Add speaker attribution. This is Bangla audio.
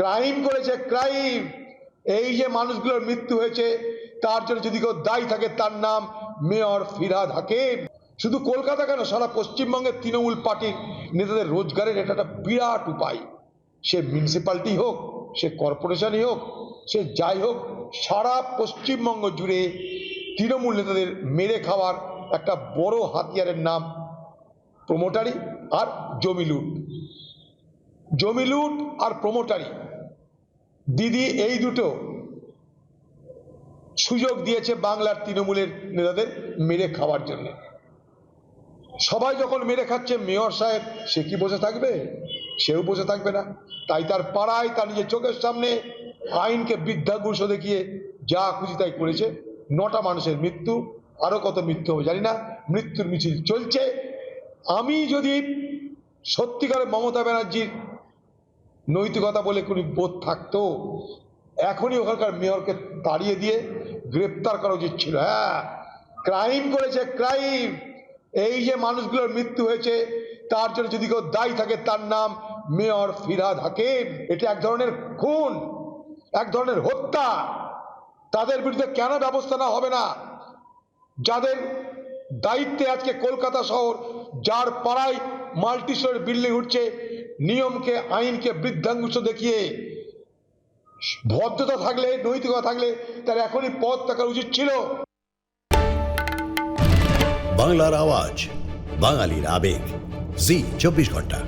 Speaker 1: ক্রাইম করেছে, ক্রাইম। এই যে মানুষগুলোর মৃত্যু হয়েছে, তার জন্য যদি কেউ দায়ী থাকে, তার নাম মেয়র ফিরাদ হাকিম। শুধু কলকাতা কেন, সারা পশ্চিমবঙ্গের তৃণমূল পার্টির নেতাদের রোজগারের এটা একটা বিরাট উপায়। সে মিউনিসিপ্যালিটি হোক, সে কর্পোরেশনই হোক, সে যাই হোক, সারা পশ্চিমবঙ্গ জুড়ে তৃণমূল নেতাদের মেরে খাওয়ার একটা বড় হাতিয়ারের নাম প্রমোটারি আর জমি লুট। জমি লুট আর প্রমোটারি দিদি, এই দুটো সুযোগ দিয়েছে বাংলার তৃণমূলের নেতাদের মেরে খাওয়ার জন্য। সবাই যখন মেরে খাচ্ছে, মেয়র সাহেব, সে কি বসে থাকবে? সেও বসে থাকবে না। তাই তার পাড়ায় তার নিজের চোখের সামনে আইনকে বৃদ্ধাগুষ দেখিয়ে যা খুশি তাই করেছে। নটা মানুষের মৃত্যু, আরও কত মৃত্যু হবে জানি না। মৃত্যুর মিছিল চলছে। আমি যদি সত্যিকারের মমতা ব্যানার্জির নৈতিকতা বলে কোনো বোধ থাকতো? এখনই ওখানকার মেয়রকে তাড়িয়ে দিয়ে গ্রেপ্তার করা উচিত ছিল। হ্যাঁ ক্রাইম করেছে ক্রাইম এই যে মানুষগুলোর মৃত্যু হয়েছে, তার জন্য যদি কেউ দায়ী থাকে, তার নাম মেয়র ফিরাদ হাকিম। এটা এক ধরনের খুন, এক ধরনের হত্যা। তাদের বিরুদ্ধে কেন ব্যবস্থা না হবে না? যাদের দায়িত্বে আজকে কলকাতা শহর, যার পাড়ায় মাল্টি স্টোরের বিল্ডিং উঠছে, নিয়মকে, আইনকে বৃদ্ধাঙ্গুষ দেখিয়ে, ভদ্রতা থাকলে, নৈতিকতা থাকলে, তার এখনই পথ থাকার উচিত ছিল।
Speaker 2: বাংলার আওয়াজ, বাঙালির আবেগ, জি, চব্বিশ ঘণ্টা।